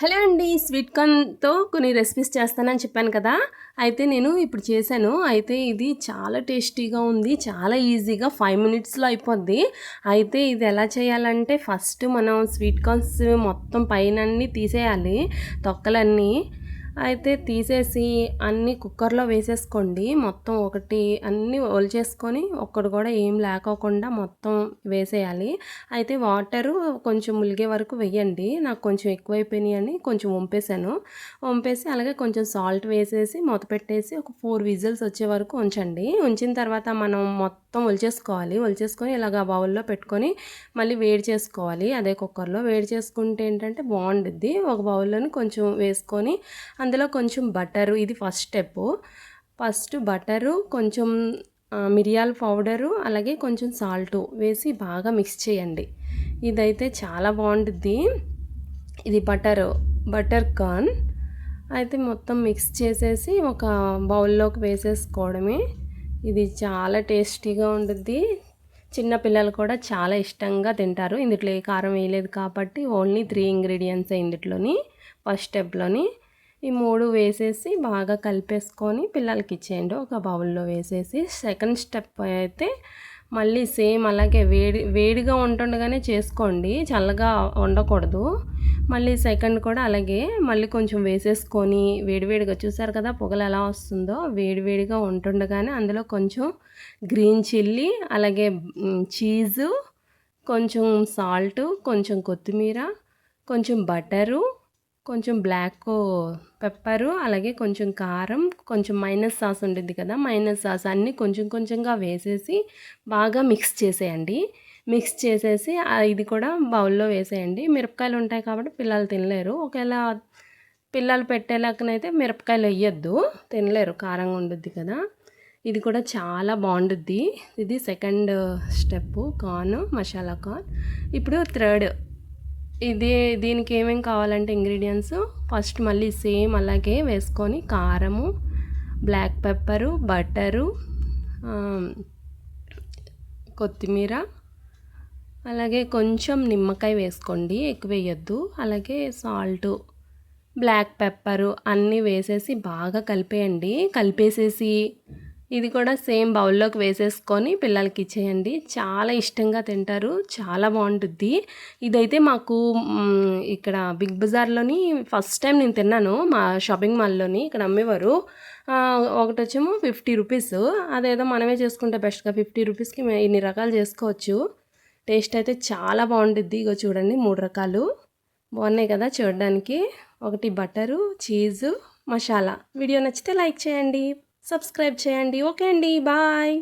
Hello అండి sweet కార్న్తో కొన్ని recipes చేస్తానని చెప్పాను కదా. అయితే నేను ఇప్పుడు చేశాను. అయితే ఇది చాలా టేస్టీగా ఉంది చాలా ఈజీగా ఫైవ్ మినిట్స్లో అయిపోద్ది. అయితే ఇది ఎలా చేయాలంటే ఫస్ట్ మనం స్వీట్ కార్న్స్ మొత్తం పైన తీసేయాలి తొక్కలన్నీ. అయితే తీసేసి అన్నీ కుక్కర్లో వేసేసుకోండి. మొత్తం ఒకటి అన్నీ ఒలిచేసుకొని ఒక్కడు కూడా ఏం లేకోకుండా మొత్తం వేసేయాలి. అయితే వాటరు కొంచెం ములిగే వరకు వేయండి. నాకు కొంచెం ఎక్కువైపోయినాయి అని కొంచెం వంపేశాను. వంపేసి అలాగే కొంచెం సాల్ట్ వేసేసి మూత పెట్టేసి ఒక ఫోర్ విజిల్స్ వచ్చే వరకు ఉంచండి. ఉంచిన తర్వాత మనం మొత్తం ఒలిచేసుకోవాలి. ఒలిచేసుకొని ఇలాగ బౌల్లో పెట్టుకొని మళ్ళీ వేడి చేసుకోవాలి. అదే కుక్కర్లో వేడి చేసుకుంటే ఏంటంటే బాగుండుద్ది. ఒక బౌల్లోని కొంచెం వేసుకొని అందులో కొంచెం బటరు ఇది ఫస్ట్ స్టెప్ ఫస్ట్ బటరు కొంచెం మిరియాల పౌడరు అలాగే కొంచెం సాల్టు వేసి బాగా మిక్స్ చేయండి. ఇదైతే చాలా బాగుంటుంది ఇది బటరు బటర్ కార్న్. అయితే మొత్తం మిక్స్ చేసేసి ఒక బౌల్లోకి వేసేసుకోవడమే. ఇది చాలా టేస్టీగా ఉంటుంది చిన్నపిల్లలు కూడా చాలా ఇష్టంగా తింటారు. ఇందులో ఏ కారం వేయలేదు కాబట్టి ఓన్లీ త్రీ ఇంగ్రీడియంట్స్ ఇందులోని ఫస్ట్ స్టెప్లోని. ఈ మూడు వేసేసి బాగా కలిపేసుకొని పిల్లలకి ఇచ్చేయండి. ఒక బౌల్లో వేసేసి సెకండ్ స్టెప్ అయితే మళ్ళీ సేమ్ అలాగే వేడి వేడిగా ఉంటుండగానే చేసుకోండి. చల్లగా ఉండకూడదు మళ్ళీ సెకండ్ కూడా అలాగే మళ్ళీ కొంచెం వేసేసుకొని వేడివేడిగా చూసారు కదా పొగలు ఎలా వస్తుందో? వేడివేడిగా ఉంటుండగానే అందులో కొంచెం గ్రీన్ చిల్లీ అలాగే చీజు కొంచెం సాల్ట్ కొంచెం కొత్తిమీర కొంచెం బటరు కొంచెం బ్లాక్ పెప్పరు అలాగే కొంచెం కారం కొంచెం మైనస్ సాస్ ఉంటుంది కదా మైనస్ సాస్ అన్నీ కొంచెం కొంచెంగా వేసేసి బాగా మిక్స్ చేసేయండి. మిక్స్ చేసేసి ఇది కూడా బౌల్లో వేసేయండి. మిరపకాయలు ఉంటాయి కాబట్టి పిల్లలు తినలేరు. ఒకవేళ పిల్లలు పెట్టేలాకనైతే మిరపకాయలు వేయద్దు. తినలేరు కారంగా ఉండుద్ది కదా. ఇది కూడా చాలా బాగుండుద్ది. ఇది second step corn masala corn. ఇప్పుడు థర్డ్ ఇది దీనికి ఏమేమి కావాలంటే ఇంగ్రీడియంట్స్ ఫస్ట్ మళ్ళీ సేమ్ అలాగే వేసుకొని కారము బ్లాక్ పెప్పరు బటరు కొత్తిమీర అలాగే కొంచెం నిమ్మకాయ వేసుకోండి ఎక్కువ వేయద్దు. అలాగే సాల్టు బ్లాక్ పెప్పరు అన్నీ వేసేసి బాగా కలిపేయండి. కలిపేసేసి ఇది కూడా సేమ్ బౌల్లోకి వేసేసుకొని పిల్లలకి ఇచ్చేయండి. చాలా ఇష్టంగా తింటారు. చాలా బాగుంటుంది. ఇదైతే మాకు ఇక్కడ బిగ్ బజార్లోని ఫస్ట్ టైం నేను తిన్నాను. మా షాపింగ్ మాల్లోని ఇక్కడ అమ్మేవారు. ఒకటి వచ్చేమో ఫిఫ్టీ రూపీస్. అదేదో మనమే చేసుకుంటే బెస్ట్గా ఫిఫ్టీ రూపీస్కి ఇన్ని రకాలు చేసుకోవచ్చు. టేస్ట్ అయితే చాలా బాగుంటుంది. ఇగో చూడండి మూడు రకాలు. బాగున్నాయి కదా చూడడానికి. ఒకటి బటరు చీజు మసాలా. వీడియో నచ్చితే లైక్ చేయండి. సబ్స్క్రైబ్ చేయండి. ఓకే అండి. బాయ్.